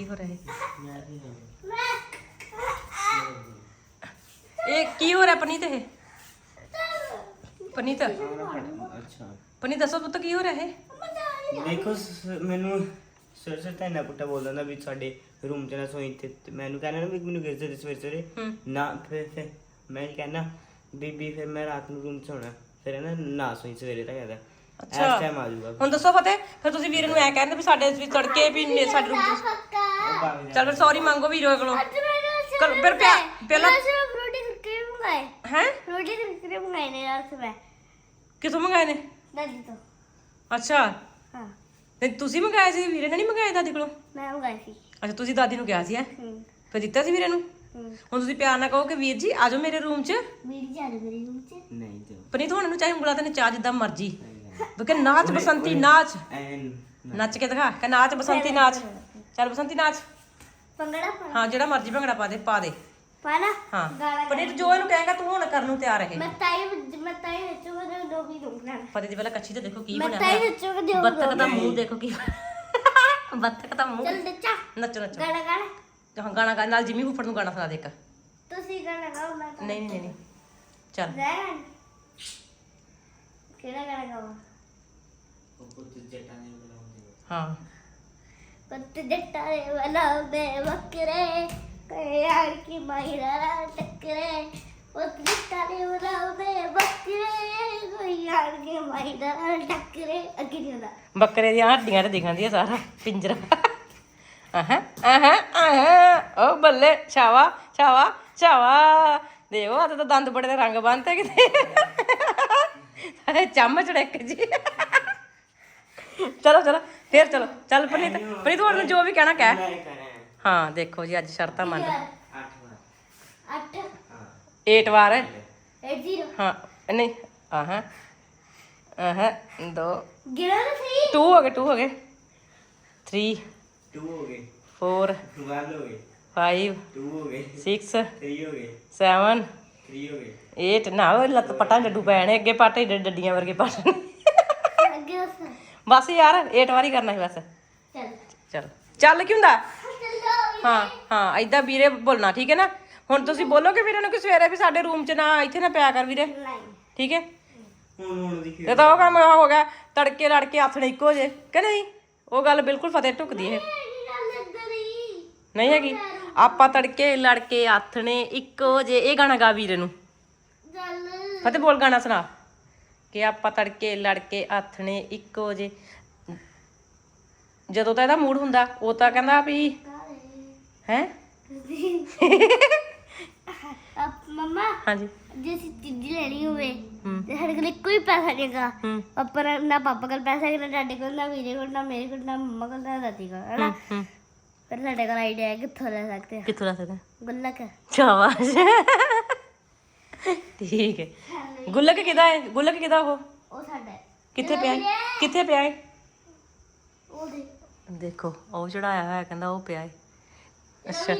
ਕੀ ਹੋ ਰਿਹਾ ਹੈ? ਇਹ ਕੀ ਹੋ ਰਿਹਾ ਪਨੀਤ ਇਹ? ਪਨੀਤ? ਅੱਛਾ। ਪਨੀਤ ਦੱਸੋ ਪੁੱਤ ਕੀ ਹੋ ਰਿਹਾ ਹੈ ਦੇਖੋ ਸ- ਮੈਨੂੰ ਸਰ ਸਰ ਤਾਂ ਇੰਨਾ ਪੁੱਟਾ ਬੋਲਦਾ ਨਾ ਵੀ ਸਾਡੇ ਰੂਮ 'ਚ ਨਾ ਸੋਈ ਤੇ ਤੇ ਮੈਨੂੰ ਕਹਿੰਦਾ ਨਾ ਵੀ ਮੈਨੂੰ ਗਿਰਦੇ ਦੇ ਸਵੇਰੇ ਸਵੇਰੇ। ਹੂੰ। ਨਾ ਫਿਰ ਫਿਰ ਮੈਂ ਕਹਿੰਦਾ ਬੀਬੀ ਫਿਰ ਮੈਂ ਰਾਤ ਨੂੰ ਰੂਮ 'ਚ ਹੋਣਾ ਫਿਰ ਨਾ ਨਾ ਸੋਈ ਸਵੇਰੇ ਤੱਕ ਕਹਿੰਦਾ ਅੱਛਾ। ਇਸ ਟਾਈਮ ਆ ਜਾਊਗਾ ਹੁਣ ਦੱਸੋ ਫਤਿਹ ਫਿਰ ਤੁਸੀਂ ਵੀਰ ਨੂੰ ਐ ਕਹਿੰਦੇ ਵੀ ਸਾਡੇ ਵੀ ਤੜਕੇ ਵੀ ਨੇ ਸਾਡੇ ਰੂਮ ਚ ਉਹ ਭਾਵੇਂ ਜਾ- ਚੱਲ ਫਿਰ ਸੌਰੀ ਮੰਗੋ ਵੀਰੋ ਕੋਲੋਂ ਕਰ ਫਿਰ ਪਿਆ ਪਹਿਲਾਂ रोटी करके मंगाए ਹੈ रोटी करके मंगाए ने रात में ਕਿਥੋਂ ਮੰਗਾਏ ਨੇ दादी तो ਅੱਛਾ हाँ ਤੇ ਤੁਸੀਂ ਮੰਗਾਏ ਸੀ ਵੀਰੇ ਨੇ ਨਹੀਂ ਮੰਗਾਏ ਦਾਦੀ ਕੋਲੋਂ मैं मंगाई थी ਅੱਛਾ ਤੁਸੀਂ ਦਾਦੀ ਨੂੰ ਕਿਹਾ ਸੀ ਹੈ हम्म ਫਿਰ ਦਿੱਤਾ ਸੀ ਵੀਰੇ ਨੂੰ हम्म ਹੁਣ ਤੁਸੀਂ ਪਿਆਰ ਨਾਲ ਕਹੋ ਕਿ ਵੀਰ ਜੀ ਆਜੋ ਮੇਰੇ ਰੂਮ 'ਚ मेरी जान मेरी रूम से ਨਹੀਂ ਤੇ ਪਨੀਤ ਹੁਣ ਨੂੰ ਚਾਹੇ ਉਂਗਲਾਂ ਤੇ ਨਚਾ ਜਿੱਦਾਂ ਮਰਜੀ ਤੂੰ ਕਿ ਨਾਚ ਬਸੰਤੀ ਨਾਚ। ਨੱਚ ਕੇ ਦਿਖਾ ਕਿ ਨਾਚ ਬਸੰਤੀ ਨਾਚ। ਚੱਲ ਬਸੰਤੀ ਨਾਚ। ਭੰਗੜਾ ਹਾਂ ਜਿਹੜਾ ਮਰਜ਼ੀ ਭੰਗੜਾ ਪਾ ਦੇ ਪਾ ਦੇ। ਪਾ ਲਾ। ਹਾਂ। ਗਾਲਾਂ ਪਨੀਤ ਜੋ ਇਹਨੂੰ ਕਹੇਗਾ ਤੂੰ ਹੁਣ ਕਰਨ ਨੂੰ ਤਿਆਰ ਰਹੇ ਮੈਂ ਤਾਈ ਮੈਂ ਤਾਈ ਨੱਚੂਗਾ ਤੇ ਡੋਗੀ ਦੂੰਗਾ ਫਤਿਹ ਜੀ ਪਹਿਲਾਂ ਕੱਚੀ ਤੇ ਦੇਖੋ ਕੀ ਮੈਂ ਬਣਿਆ ਤਾਈ ਨੱਚੂਗਾ ਤੇ ਬੱਤਕ ਦਾ ਮੂੰਹ ਦੇਖੋ ਕੀ ਬੱਤਕ ਦਾ ਮੂੰਹ। ਚੱਲ ਨੱਚਾ। ਗਾਣਾ ਗਾ ਨਾਲ ਜਿਮੀ ਹੁਫੜ ਨੂੰ ਗਾਣਾ ਸੁਣਾ ਦੇ ਇੱਕ। ਤੁਸੀਂ ਗਾਣਾ ਗਾਓ ਮੈਂ ਨਹੀਂ ਨਹੀਂ ਨਹੀਂ ਚੱਲ। ਕਿਹੜਾ ਗਾਣਾ ਗਾਵਾਂ? ਹਾਂ। ਕੁੱਤ ਜੱਟਾ ਦੇ ਵਲਾ ਬੇ ਵਕਰੇ ਯਾਰ ਕੀ ਮਹਿਰਾ ਟਕਰੇ। ਕੁੱਤ ਜੱਟਾ ਦੇ ਵਲਾ ਬੇ ਵਕਰੇ ਯਾਰ ਕੀ ਮਹਿਰਾ ਟਕਰੇ। ਅੱਗੇ ਨਹੀਂ ਬੱਕਰੇ ਦੀਆਂ ਹੱਡੀਆਂ ਤੇ ਦਿਖਾਂਦੀ ਸਾਰਾ ਪਿੰਜਰਾ। ਬੱਲੇ ਛਾਵਾ ਛਾਵਾ ਛਾਵਾ। ਦੇਵੋ ਤਾਂ ਦੰਦ ਬੜੇ ਦੇ ਰੰਗ ਬੰਨਤੇ ਕਿਤੇ। ਚਲੋ ਚਲੋ ਫੇਰ ਚਲੋ। ਚੱਲ ਪ੍ਰੀਤ ਪ੍ਰੀਤ ਹੋਰ ਨੂੰ ਜੋ ਵੀ ਕਹਿਣਾ ਕਹਿ। ਹਾਂ। ਦੇਖੋ ਜੀ ਅੱਜ ਸ਼ਰਤਾਂ ਮੰਨ 8 8 ਵਾਰ। 80 ਹਾਂ। ਨਹੀਂ ਆਹਾਂ। ਆਹਾਂ ਦੋ। ਗਿਣਾ ਨਾ ਸਹੀ। 2 ਹੋ ਗਏ 2 ਹੋ ਗਏ। 3 ਹੋ ਗਏ। 4 12 ਹੋ ਗਏ। 5 2 ਹੋ ਗਏ। 6 3 ਹੋ ਗਏ। 7 3 ਹੋ ਗਏ। 8 ਨਾ ਉਹ ਲੱਤ ਪਟਾਂ ਡੱਡੂ ਪੈਣੇ ਅੱਗੇ ਪਾਟੇ ਡੱਡੀਆਂ ਵਰਗੇ ਪਾਟੇ। ਅੱਗੇ ਦੱਸ। ਬਸ ਯਾਰ ਏਟ ਵਾਰੀ ਕਰਨਾ ਸੀ ਬਸ। ਚੱਲ। ਚਲ। ਚੱਲ ਕੀ ਹੁੰਦਾ? ਹਾਂ ਹਾਂ ਐਦਾਂ ਵੀਰੇ ਬੋਲਣਾ ਠੀਕ ਹੈ ਨਾ? ਹੁਣ ਤੁਸੀਂ ਬੋਲੋਗੇ ਵੀਰੇ ਨੂੰ ਕਿ ਸਵੇਰੇ ਵੀ ਸਾਡੇ ਰੂਮ 'ਚ ਨਾ ਇੱਥੇ ਨਾ ਪਿਆ ਕਰ ਵੀਰੇ। ਠੀਕ ਹੈ? ਹੁਣ ਇਹ ਤਾਂ ਉਹ ਕੰਮ ਹੋ ਗਿਆ ਤੜਕੇ ਲੜ ਕੇ ਆਥਣੇ ਇੱਕੋ ਜੇ ਕਿ ਨਹੀਂ? ਉਹ ਗੱਲ ਬਿਲਕੁਲ ਫਤਿਹ ਟੁੱਕਦੀ ਹੈ। ਨਹੀਂ ਹੈਗੀ। ਆਪਾਂ ਤੜਕੇ ਲੜ ਕੇ ਆਥਣੇ ਇੱਕੋ ਜੇ ਇਹ ਗਾਣਾ ਗਾ ਵੀਰੇ ਨੂੰ। ਫਤਿਹ ਬੋਲ ਗਾਣਾ ਸੁਣਾ। ਕਿ ਆਪਾਂ ਤੜਕੇ ਲੜਕੇ ਆਥਣੇ ਇੱਕ ਵਜੇ ਜਦੋਂ ਤਾਂ ਇਹਦਾ ਮੂਡ ਹੁੰਦਾ ਉਹ ਤਾਂ ਕਹਿੰਦਾ ਵੀ ਹੈ? ਮਮਾ ਹਾਂਜੀ। ਜੇ ਅਸੀਂ ਲੈਣੀ ਹੋਵੇ ਤੇ ਸਾਡੇ ਕੋਈ ਪੈਸਾ ਨਹੀਂਗਾ ਪਰ ਨਾ ਪਾਪਾ ਕੋਲ ਪੈਸਾ ਹੈਗਾ ਨਾ ਡਾਡੇ ਕੋਲ ਨਾ ਵੀਰੇ ਕੋਲ ਨਾ ਮੇਰੇ ਕੋਲ ਨਾ ਮੰਮਾ ਕੋਲ ਨਾ ਦਾਦੀ ਪਰ ਸਾਡੇ ਕੋਲ ਆਈਡੀਆ ਕਿੱਥੋਂ ਲੈ ਸਕਦੇ ਹਾਂ ਲੈ ਸਕਦੇ ਹਾਂ। ਠੀਕ ਗੁੱਲਕ ਕਿਹਦਾ ਹੈ? ਗੁੱਲਕ ਕਿਹਦਾ ਉਹ? ਉਹ ਸਾਡਾ ਹੈ। ਕਿੱਥੇ ਪਿਆ ਹੈ? ਕਿੱਥੇ ਪਿਆ ਹੈ? ਉਹ ਦੇ। ਦੇਖੋ ਉਹ ਚੜਾਇਆ ਹੋਇਆ ਕਹਿੰਦਾ ਉਹ ਪਿਆ ਹੈ। ਅੱਛਾ।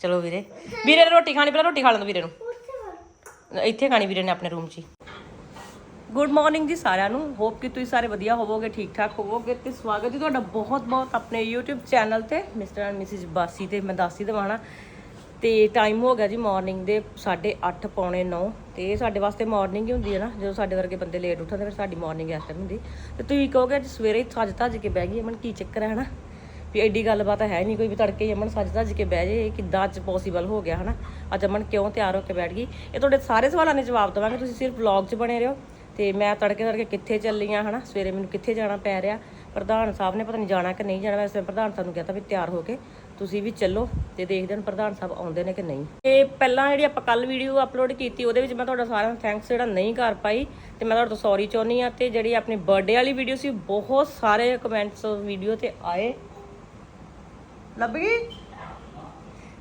ਚਲੋ ਵੀਰੇ। ਵੀਰੇ ਨੇ ਰੋਟੀ ਖਾਣੀ ਪਹਿਲਾਂ ਰੋਟੀ ਖਾ ਲੈਂਦਾ ਵੀਰੇ ਨੂੰ। ਇੱਥੇ ਖਾਣੀ ਵੀਰੇ ਨੇ ਆਪਣੇ ਰੂਮ 'ਚ ਗੁੱਡ ਮਾਰਨਿੰਗ ਜੀ ਸਾਰਿਆਂ ਨੂੰ। ਹੋਪ ਕਿ ਤੁਸੀਂ ਸਾਰੇ ਵਧੀਆ ਹੋਵੋਗੇ ਠੀਕ ਠਾਕ ਹੋਵੋਗੇ ਤੇ ਸਵਾਗਤ ਹੈ ਤੁਹਾਡਾ ਬਹੁਤ ਬਹੁਤ ਆਪਣੇ YouTube ਚੈਨਲ ਤੇ ਮਿਸਟਰ ਐਂਡ ਮਿਸਿਸ ਬਾਸੀ ਤੇ ਮੈਂ ਦੱਸ ਹੀ ਦਵਾਣਾ ਤੇ ਟਾਈਮ ਹੋ ਗਿਆ ਜੀ ਮਾਰਨਿੰਗ ਦੇ 8:30 ਪੌਣੇ 9 ਤੇ ਇਹ ਸਾਡੇ ਵਾਸਤੇ ਮਾਰਨਿੰਗ ਹੀ ਹੁੰਦੀ ਹੈ ਨਾ, ਜਦੋਂ ਸਾਡੇ ਵਰਗੇ ਬੰਦੇ ਲੇਟ ਉੱਠਦੇ ਫਿਰ ਸਾਡੀ ਮਾਰਨਿੰਗ ਇਸ ਟਾਈਮ ਹੁੰਦੀ। ਤੇ ਤੁਸੀਂ ਕਹੋਗੇ ਅੱਜ ਸਵੇਰੇ ਹੀ ਸੱਜ ਧੱਜ ਕੇ ਬਹਿ ਗਈ, ਅਮਨ ਕੀ ਚੱਕਰ ਹੈ, ਹਨਾ? ਵੀ ਐਡੀ ਗੱਲਬਾਤ ਹੈ ਨਹੀਂ, ਕੋਈ ਵੀ ਤੜਕੇ ਹੀ ਅਮਨ ਸੱਜ ਧੱਜ ਕੇ ਬਹਿ ਜੇ ਇਹ ਕਿੱਦਾਂ ਅੱਜ ਪੋਸੀਬਲ ਹੋ ਗਿਆ, ਹਨਾ? ਅੱਜ ਅਮਨ ਕਿਉਂ ਤਿਆਰ ਹੋ ਕੇ ਬੈਠ ਗਈ? ਇਹ ਤੁਹਾਡੇ ਸਾਰੇ ਸਵਾਲਾਂ ਦੇ ਜਵਾਬ ਦੇਵਾਂਗੇ, ਤੁਸੀਂ ਸਿਰਫ ਵਲੌਗ 'ਚ ਬਣੇ ਰਹੋ। ਤੇ ਮੈਂ ਤੜਕੇ ਤੜਕੇ ਕਿੱਥੇ ਚੱਲੀ ਆ, ਹਨਾ? ਸਵੇਰੇ ਮੈਨੂੰ ਕਿੱਥੇ ਜਾਣਾ ਪੈ ਰਿਹਾ? ਪ੍ਰਧਾਨ ਸਾਹਿਬ ਨੇ ਪਤਾ ਨਹੀਂ ਜਾਣਾ ਕਿ ਨਹੀਂ ਜਾਣਾ ਵੈਸੇ ਪ੍ਰਧਾਨ ਸਾਹਿਬ ਨੂੰ ਕਹਿੰਦਾ ਵੀ ਤਿਆਰ ਹੋ ਕੇ ਤੁਸੀਂ ਵੀ ਚੱਲੋ ਤੇ ਦੇਖਦੇ ਹਾਂ ਪ੍ਰਧਾਨ ਸਾਹਿਬ ਆਉਂਦੇ ਨੇ ਕਿ ਨਹੀਂ। ਤੇ ਪਹਿਲਾਂ ਜਿਹੜੀ ਆਪਾਂ ਕੱਲ ਵੀਡੀਓ ਅਪਲੋਡ ਕੀਤੀ ਉਹਦੇ ਵਿੱਚ ਮੈਂ ਤੁਹਾਡਾ ਸਾਰਿਆਂ ਨੂੰ ਥੈਂਕਸ ਜਿਹੜਾ ਨਹੀਂ ਕਰ ਪਾਈ ਤੇ ਮੈਂ ਤੁਹਾਡੇ ਤੋਂ ਸੌਰੀ ਚਾਹੁੰਦੀ ਆ ਤੇ ਜਿਹੜੀ ਆਪਣੀ ਬਰਥਡੇ ਵਾਲੀ ਵੀਡੀਓ ਸੀ ਬਹੁਤ ਸਾਰੇ ਕਮੈਂਟਸ ਵੀਡੀਓ ਤੇ ਆਏ। ਲੱਭ ਗਈ?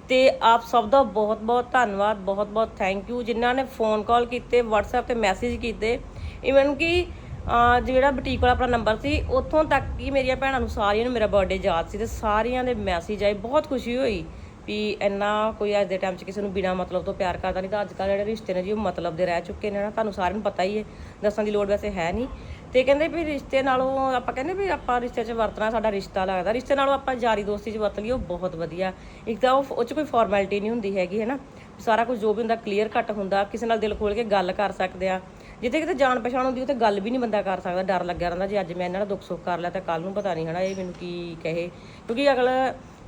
ਤੇ ਆਪ ਸਭ ਦਾ ਬਹੁਤ ਬਹੁਤ ਧੰਨਵਾਦ ਬਹੁਤ ਬਹੁਤ ਥੈਂਕ ਯੂ ਜਿਨ੍ਹਾਂ ਨੇ ਫੋਨ ਕਾਲ ਕੀਤੇ WhatsApp ਤੇ ਮੈਸੇਜ ਕੀਤੇ ਇਵਨ ਕਿ ਜਿਹੜਾ ਬੁਟੀਕ ਵਾਲਾ ਆਪਣਾ ਨੰਬਰ ਸੀ, ਉੱਥੋਂ ਤੱਕ ਕਿ ਮੇਰੀਆਂ ਭੈਣਾਂ ਨੂੰ ਸਾਰੀਆਂ ਨੂੰ ਮੇਰਾ ਬਰਥਡੇ ਯਾਦ ਸੀ ਤੇ ਸਾਰੀਆਂ ਦੇ ਮੈਸੇਜ ਆਏ, ਬਹੁਤ ਖੁਸ਼ੀ ਹੋਈ ਵੀ ਇੰਨਾ ਕੋਈ ਅੱਜ ਦੇ ਟਾਈਮ 'ਚ ਕਿਸੇ ਨੂੰ ਬਿਨਾ ਮਤਲਬ ਤੋਂ ਪਿਆਰ ਕਰਦਾ ਨਹੀਂ, ਤਾਂ ਅੱਜ ਕੱਲ੍ਹ ਜਿਹੜੇ ਰਿਸ਼ਤੇ ਨੇ ਜੀ, ਉਹ ਮਤਲਬ ਦੇ ਰਹਿ ਚੁੱਕੇ ਨੇ ਨਾ, ਤੁਹਾਨੂੰ ਸਾਰਿਆਂ ਨੂੰ ਪਤਾ ਹੀ ਹੈ, ਦੱਸਣ ਦੀ ਲੋੜ ਵੈਸੇ ਹੈ ਨਹੀਂ। ਤੇ ਕਹਿੰਦੇ ਵੀ ਰਿਸ਼ਤੇ ਨਾਲੋਂ ਆਪਾਂ ਕਹਿੰਦੇ ਵੀ ਆਪਾਂ ਰਿਸ਼ਤੇ 'ਚ ਵਰਤਣਾ ਸਾਡਾ ਰਿਸ਼ਤਾ ਲੱਗਦਾ, ਰਿਸ਼ਤੇ ਨਾਲੋਂ ਆਪਾਂ ਯਾਰੀ ਦੋਸਤੀ 'ਚ ਵਰਤ ਲਈਏ, ਉਹ ਬਹੁਤ ਵਧੀਆ। ਇੱਕ ਤਾਂ ਉਹ ਉਹ 'ਚ ਕੋਈ ਫਾਰਮੈਲਿਟੀ ਨਹੀਂ ਹੁੰਦੀ ਹੈਗੀ, ਹੈ ਨਾ? ਸਾਰਾ ਕੁਝ ਜੋ ਵੀ ਹੁੰਦਾ ਕਲੀਅਰ ਕੱਟ ਹੁੰਦਾ, ਕਿਸੇ ਨਾਲ ਦਿਲ ਖੋਲ ਕੇ ਗੱਲ ਕਰ ਸਕਦੇ ਆ। ਜਿੱਥੇ ਕਿਤੇ ਜਾਣ ਪਛਾਣ ਹੁੰਦੀ, ਉੱਥੇ ਗੱਲ ਵੀ ਨਹੀਂ ਬੰਦਾ ਕਰ ਸਕਦਾ, ਡਰ ਲੱਗਿਆ ਰਹਿੰਦਾ ਜੇ ਅੱਜ ਮੈਂ ਇਹਨਾਂ ਦਾ ਦੁੱਖ ਸੁੱਖ ਕਰ ਲਿਆ ਤਾਂ ਕੱਲ ਨੂੰ ਪਤਾ ਨਹੀਂ ਹਨਾ ਇਹ ਮੈਨੂੰ ਕੀ ਕਹੇ। ਕਿਉਂਕਿ ਅਗਲ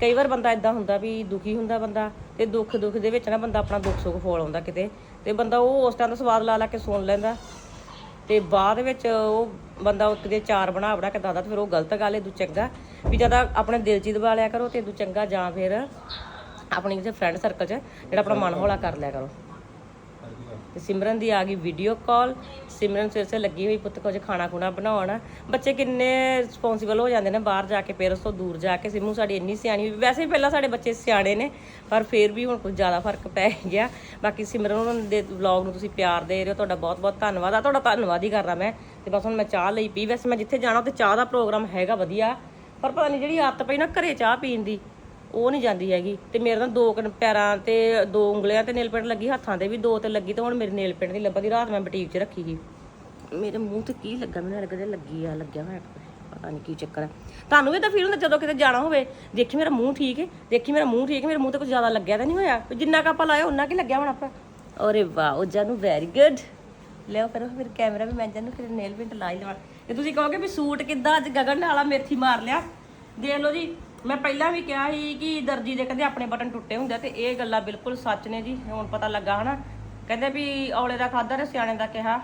ਕਈ ਵਾਰ ਬੰਦਾ ਇਦਾਂ ਹੁੰਦਾ ਵੀ ਦੁਖੀ ਹੁੰਦਾ ਬੰਦਾ ਤੇ ਦੁੱਖ ਦੁੱਖ ਦੇ ਵਿੱਚ ਨਾ ਬੰਦਾ ਆਪਣਾ ਦੁੱਖ ਸੁੱਖ ਫੋਲ ਆਉਂਦਾ ਕਿਤੇ ਤੇ ਬੰਦਾ ਉਹ ਉਸ ਟਾਈਮ ਦਾ ਸਵਾਦ ਲਾ ਲਾ ਕੇ ਸੁਣ ਲੈਂਦਾ ਤੇ ਬਾਅਦ ਵਿੱਚ ਉਹ ਬੰਦਾ ਉਹ ਕਿਤੇ ਚਾਰ ਬਣਾ ਬਣਾ ਕੇ ਦੱਸਦਾ ਤੇ ਫਿਰ ਉਹ ਗਲਤ ਗੱਲ ਹੈ ਦੂ ਚੰਗਾ ਵੀ ਜ਼ਿਆਦਾ ਆਪਣੇ ਦਿਲ 'ਚ ਹੀ ਦਬਾ ਲਿਆ ਕਰੋ ਤੇ ਦੂ ਚੰਗਾ ਜਾਂ ਫਿਰ ਆਪਣੀ ਕਿਸੇ ਫਰੈਂਡ ਸਰਕਲ 'ਚ ਜਿਹੜਾ ਆਪਣਾ ਮਨ ਹੌਲਾ ਕਰ ਲਿਆ ਕਰੋ। ਤੇ ਸਿਮਰਨ ਦੀ ਆ ਗਈ ਵੀਡੀਓ ਕਾਲ ਸਿਮਰਨ ਸਿਰ ਸੇ ਲੱਗੀ ਹੋਈ ਪੁੱਤ, ਕੁਝ ਖਾਣਾ ਖੁਣਾ ਬਣਾਉਣ। ਬੱਚੇ ਕਿੰਨੇ ਰਿਸਪੌਂਸਿਬਲ ਹੋ ਜਾਂਦੇ ਨੇ ਬਾਹਰ ਜਾ ਕੇ ਪੇਰੈਂਟਸ ਤੋਂ ਦੂਰ ਜਾ ਕੇ। ਸਿਮੂ ਸਾਡੀ ਇੰਨੀ ਸਿਆਣੀ ਹੋਈ ਵੈਸੇ ਵੀ ਪਹਿਲਾਂ ਸਾਡੇ ਬੱਚੇ ਸਿਆਣੇ ਨੇ, ਪਰ ਫਿਰ ਵੀ ਹੁਣ ਕੁਝ ਜ਼ਿਆਦਾ ਫ਼ਰਕ ਪੈ ਗਿਆ। ਬਾਕੀ ਸਿਮਰਨ ਉਹਨਾਂ ਦੇ ਵਲੌਗ ਨੂੰ ਤੁਸੀਂ ਪਿਆਰ ਦੇ ਰਹੇ ਹੋ, ਤੁਹਾਡਾ ਬਹੁਤ ਬਹੁਤ ਧੰਨਵਾਦ। ਆ, ਤੁਹਾਡਾ ਧੰਨਵਾਦ ਹੀ ਕਰਦਾ ਮੈਂ। ਤੇ ਬਸ ਹੁਣ ਮੈਂ ਚਾਹ ਲਈ ਪੀ। ਵੈਸੇ ਮੈਂ ਜਿੱਥੇ ਜਾਣਾ, ਉੱਥੇ ਚਾਹ ਦਾ ਪ੍ਰੋਗਰਾਮ ਹੈਗਾ ਵਧੀਆ। ਪਰ ਪਤਾ ਨਹੀਂ ਜਿਹੜੀ ਆਦਤ ਪਈ ਨਾ ਘਰੇ ਚਾਹ ਪੀਣ ਦੀ ਉਹ ਨਹੀਂ ਜਾਂਦੀ ਹੈਗੀ। ਤੇ ਮੇਰੇ ਨਾਲ ਦੋ ਕੁ ਪੈਰਾਂ ਤੇ ਦੋ ਉਂਗਲੀਆਂ ਤੇ ਨੇਲ ਪੇਂਟ ਲੱਗੀ, ਹੱਥਾਂ ਤੇ ਵੀ ਦੋ ਤੇ ਲੱਗੀ ਤੇ ਹੁਣ ਮੇਰੇ ਨੇਲ ਪੇਂਟ ਨਹੀਂ ਲੱਭਦੀ। ਰਾਤ ਮੈਂ ਬੁਟੀਕ 'ਚ ਰੱਖੀ ਸੀ। ਮੇਰੇ ਮੂੰਹ ਤੇ ਕੀ ਲੱਗਾ? ਮੈਨੂੰ ਲੱਗਦਾ ਲੱਗੀ ਆ, ਲੱਗਿਆ ਹੋਇਆ ਪਤਾ ਨਹੀਂ ਕੀ ਚੱਕਰ ਹੈ ਤੁਹਾਨੂੰ ਵੀ ਤਾਂ ਫੀਲ ਹੁੰਦਾ ਜਦੋਂ ਕਿਤੇ ਜਾਣਾ ਹੋਵੇ। ਦੇਖੀ ਮੇਰਾ ਮੂੰਹ ਠੀਕ ਹੈ ਦੇਖੀ ਮੇਰਾ ਮੂੰਹ ਠੀਕ ਹੈ ਮੇਰੇ ਮੂੰਹ ਤੇ ਕੁਝ ਜ਼ਿਆਦਾ ਲੱਗਿਆ ਤਾਂ ਨਹੀਂ ਹੋਇਆ? ਜਿੰਨਾ ਕੁ ਆਪਾਂ ਲਾਇਆ ਉਹਨਾਂ ਕੀ ਲੱਗਿਆ ਹੋਣਾ ਆਪਾਂ। ਅਰੇ ਵਾਹ, ਉਹ ਜਾਨੂੰ ਵੈਰੀ ਗੁੱਡ ਲਿਓ ਕਰੋ ਫਿਰ ਕੈਮਰਾ ਵੀ ਮੈਂ ਜਾਨੂੰ ਫਿਰ ਨੇਲ ਪੇਂਟ ਲਾ ਹੀ ਲਵਾਂ। ਤੇ ਤੁਸੀਂ ਕਹੋਗੇ ਵੀ ਸੂਟ ਕਿੱਦਾਂ? ਅੱਜ ਗਗਨ ਨਾਲਾ ਮੇਥੀ ਮਾਰ ਲਿਆ। ਦੇਖ ਲਓ ਜੀ ਮੈਂ ਪਹਿਲਾਂ ਵੀ ਕਿਹਾ ਸੀ ਕਿ ਦਰਜੀ ਦੇ ਕਹਿੰਦੇ ਆਪਣੇ ਬਟਨ ਟੁੱਟੇ ਹੁੰਦੇ ਆ ਤੇ ਇਹ ਗੱਲਾਂ ਬਿਲਕੁਲ ਸੱਚ ਨੇ ਜੀ, ਹੁਣ ਪਤਾ ਲੱਗਾ ਹਨਾ। ਕਹਿੰਦੇ ਵੀ ਔਲੇ ਦਾ ਖਾਦਾ ਤੇ ਸਿਆਣੇ ਦਾ ਕਿਹਾ,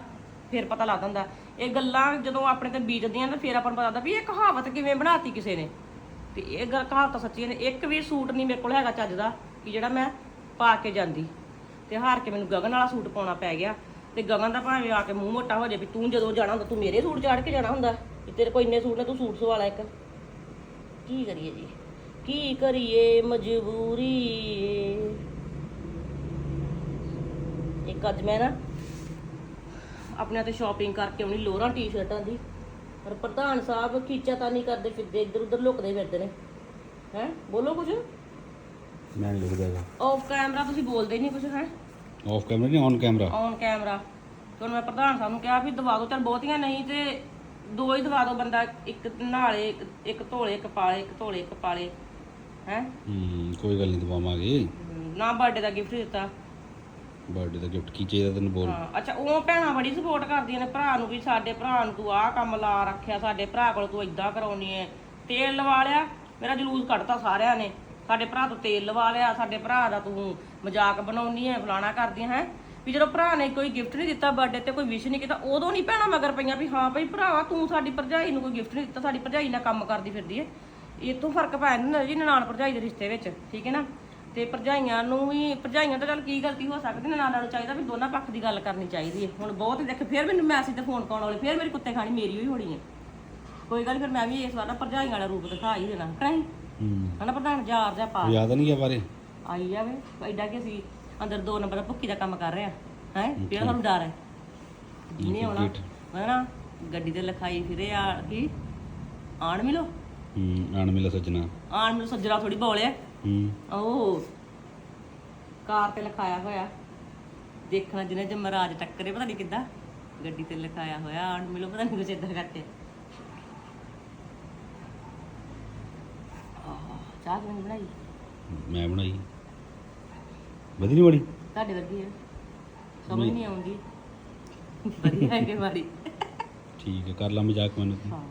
ਫਿਰ ਪਤਾ ਲੱਗਦਾ ਹੁੰਦਾ ਇਹ ਗੱਲਾਂ ਜਦੋਂ ਆਪਣੇ ਤੇ ਬੀਤਦੀਆਂ ਤਾਂ ਫਿਰ ਆਪਾਂ ਨੂੰ ਪਤਾ ਲੱਗਦਾ ਵੀ ਇਹ ਕਹਾਵਤ ਕਿਵੇਂ ਬਣਾਤੀ ਕਿਸੇ ਨੇ। ਤੇ ਇਹ ਗੱਲ ਕਹਾਵਤ ਸੱਚੀ ਨੇ। ਇੱਕ ਵੀ ਸੂਟ ਨਹੀਂ ਮੇਰੇ ਕੋਲ ਹੈਗਾ ਚੱਜ ਦਾ ਕਿ ਜਿਹੜਾ ਮੈਂ ਪਾ ਕੇ ਜਾਂਦੀ। ਤੇ ਹਾਰ ਕੇ ਮੈਨੂੰ ਗਗਨ ਵਾਲਾ ਸੂਟ ਪਾਉਣਾ ਪੈ ਗਿਆ। ਤੇ ਗਗਨ ਦਾ ਭਾਵੇਂ ਆ ਕੇ ਮੂੰਹ ਮੋਟਾ ਹੋ ਜਾਵੇ ਵੀ ਤੂੰ ਜਦੋਂ ਜਾਣਾ ਹੁੰਦਾ, ਤੂੰ ਮੇਰੇ ਸੂਟ ਚਾੜ ਕੇ ਜਾਣਾ ਹੁੰਦਾ। ਵੀ ਤੇਰੇ ਕੋਈ ਇੰਨੇ ਸੂਟ ਨੇ, ਤੂੰ ਸੂਟ ਸਵਾ ਲੈ ਇੱਕ। ਕੀ ਕਰੀਏ ਜੀ? ਕੀ ਕਰੀਏ ਮਜਬੂਰੀ। ਇੱਕ ਅੱਜ ਮੈਂ ਨਾ ਆਪਣੇ ਤੇ ਸ਼ਾਪਿੰਗ ਕਰਕੇ ਆਉਣੀ ਲੋਰਾਂ ਟੀ-ਸ਼ਰਟਾਂ ਦੀ। ਪਰ ਪ੍ਰਧਾਨ ਸਾਹਿਬ ਖੀਚਾ ਤਾਂ ਨਹੀਂ ਕਰਦੇ ਫਿਰਦੇ ਇੱਧਰ ਉੱਧਰ ਲੁਕਦੇ ਫਿਰਦੇ ਨੇ। ਹੈ? ਬੋਲੋ ਕੁਝ ਮੈਂ ਨਹੀਂ ਹੈਗਾ। ਆਫ ਕੈਮਰਾ ਤੁਸੀਂ ਬੋਲਦੇ ਨਹੀਂ ਕੁਝ ਹੈ? ਆਫ ਕੈਮਰਾ ਨਹੀਂ ਔਨ ਕੈਮਰਾ ਔਨ ਕੈਮਰਾ ਤੁਹਾਨੂੰ ਮੈਂ ਪ੍ਰਧਾਨ ਸਾਹਿਬ ਨੂੰ ਕਿਹਾ ਵੀ ਦਵਾ ਦਿਓ ਚੱਲ ਬਹੁਤੀਆਂ ਨਹੀਂ ਤੇ ਦੋ ਹੀ ਦਵਾ ਦਿਓ ਬੰਦਾ ਇੱਕ ਨਾਲੇ ਇੱਕ- ਇੱਕ ਧੋਲੇ ਇੱਕ ਪਾਲੇ ਇੱਕ ਧੋਲੇ ਇੱਕ ਪਾਲੇ ਹੈ? ਹੂੰ ਕੋਈ ਗੱਲ ਨਹੀਂ ਦਵਾਵਾਂਗੇ। ਨਾ ਬਰਥਡੇ ਦਾ ਗਿਫਟ ਦਿੱਤਾ। ਬਰਥਡੇ ਦਾ ਗਿਫਟ ਕੀ ਚਾਹੀਦਾ ਤੈਨੂੰ ਬੋਲ। ਹਾਂ ਅੱਛਾ ਉਹ ਭੈਣਾਂ ਬੜੀ ਸਪੋਰਟ ਕਰਦੀਆਂ ਨੇ ਭਰਾ ਨੂੰ ਵੀ ਸਾਡੇ ਭਰਾ ਨੂੰ ਤੂੰ ਆਹ ਕੰਮ ਲਾ ਰੱਖਿਆ ਸਾਡੇ ਭਰਾ ਕੋਲ ਤੂੰ ਇਦਾਂ ਕਰਾਉਣੀ ਐ। ਤੇਲ ਲਵਾ ਲਿਆ ਮੇਰਾ ਜਲੂਸ ਕੱਢਤਾ ਸਾਰਿਆਂ ਨੇ। ਸਾਡੇ ਭਰਾ ਤੋਂ ਤੇਲ ਲਵਾ ਲਿਆ ਸਾਡੇ ਭਰਾ ਦਾ ਤੂੰ ਮਜ਼ਾਕ ਬਣਾਉਣੀ ਐ ਫਲਾਣਾ ਕਰਦੀਆਂ ਹੈ? ਵੀ ਜਦੋਂ ਭਰਾ ਨੇ ਕੋਈ ਗਿਫਟ ਨਹੀਂ ਦਿੱਤਾ ਬਰਥਡੇ ਤੇ ਕੋਈ ਵਿਸ਼ ਨਹੀਂ ਕੀਤਾ ਉਦੋਂ ਨਹੀਂ ਭੈਣਾਂ ਮਗਰ ਪਈਆਂ ਵੀ ਹਾਂ ਭਈ ਭਰਾਵਾ ਤੂੰ ਸਾਡੀ ਭਰਜਾਈ ਨੂੰ ਕੋਈ ਗਿਫਟ ਨਹੀਂ ਦਿੱਤਾ ਸਾਡੀ ਭਰਜਾਈ ਨਾਲ ਕੰਮ ਕਰਦੀ ਫਿਰਦੀ ਐ ਇਹ ਤੋਂ ਫ਼ਰਕ ਪੈ ਜਾਂਦਾ ਜੀ ਨਨਾਣ ਭਰਜਾਈ ਦੇ ਰਿਸ਼ਤੇ ਵਿੱਚ ਠੀਕ ਹੈ ਨਾ? ਤੇ ਭਰਜਾਈਆਂ ਨੂੰ ਵੀ ਭਰਜਾਈਆਂ ਤਾਂ ਚੱਲ ਕੀ ਗਲਤੀ ਹੋ ਸਕਦੀ ਨਨਾਣਾਂ ਨੂੰ ਚਾਹੀਦਾ ਵੀ ਦੋਨਾਂ ਪੱਖ ਦੀ ਗੱਲ ਕਰਨੀ ਚਾਹੀਦੀ ਹੈ ਹੁਣ ਬਹੁਤ ਦੇਖ ਫਿਰ ਮੈਨੂੰ ਮੈਸੇਜ ਤੇ ਫੋਨ ਕਾਲ ਵਾਲੇ ਫਿਰ ਮੇਰੀ ਕੁੱਤੇ ਖਾਣੀ ਮੇਰੀ ਹੋਈ ਹੋਣੀ ਹੈ ਕੋਈ ਗੱਲ ਫਿਰ ਮੈਂ ਵੀ ਇਸ ਵਾਰ ਨਾ ਭਰਜਾਈਆਂ ਵਾਲਾ ਰੂਪ ਦਿਖਾ ਹੀ ਦੇਣਾ ਕਹੀਂ ਹੂੰ। ਹਨਾ ਪ੍ਰਧਾਨ ਜਾਰ ਜਾ ਪਾ ਯਾਦ ਨਹੀਂ ਗਿਆ ਬਾਰੇ? ਆਈ ਜਾਵੇ ਐਡਾ ਕਿ ਅਸੀਂ ਅੰਦਰ ਦੋ ਨੰਬਰ ਦਾ ਭੁੱਕੀ ਦਾ ਕੰਮ ਕਰ ਰਹੇ। ਹੈ? ਪਿਆ ਸਾਨੂੰ ਡਰ ਹੈ। ਜਿਹਨੇ ਆਉਣਾ ਹਨਾ ਗੱਡੀ ਤੇ ਲਿਖਾਈ ਫਿਰੇ ਆ ਕੀ ਆਣ ਮਿਲੋ। ਹੂੰ ਆਣ ਮਿਲਾ ਸੱਜਣਾ। ਆਣ ਮਿਲੋ ਸੱਜਣਾ ਥੋੜੀ ਬੋਲਿਆ। ਹੂੰ। ਉਹ ਕਾਰ ਤੇ ਲਿਖਾਇਆ ਹੋਇਆ। ਦੇਖਣਾ ਜਿਹਨੇ ਜਮਰਾਜ ਟੱਕਰੇ ਪਤਾ ਨਹੀਂ ਕਿੱਦਾਂ। ਗੱਡੀ ਤੇ ਲਿਖਾਇਆ ਹੋਇਆ ਆਣ ਮਿਲੋ ਪਤਾ ਨਹੀਂ ਕੁਛ ਇਦਾਂ ਕਰਕੇ। ਆਹ, ਚਾਹ ਕਿਵੇਂ ਬਣਾਈ? ਮੈਂ ਬਣਾਈ। ਵਧੀਆ ਨਹੀਂ ਬਣੀ ਤੁਹਾਡੇ ਵਰਗੀ ਹੈ ਸਮਝ ਨਹੀਂ ਆਉਂਦੀ। ਵਧੀਆ ਹੈ ਕਿ ਮਾੜੀ। ਠੀਕ ਹੈ ਕਰ ਲਾ ਮਜ਼ਾਕ ਮੈਨੂੰ ਤੂੰ। ਹਾਂ।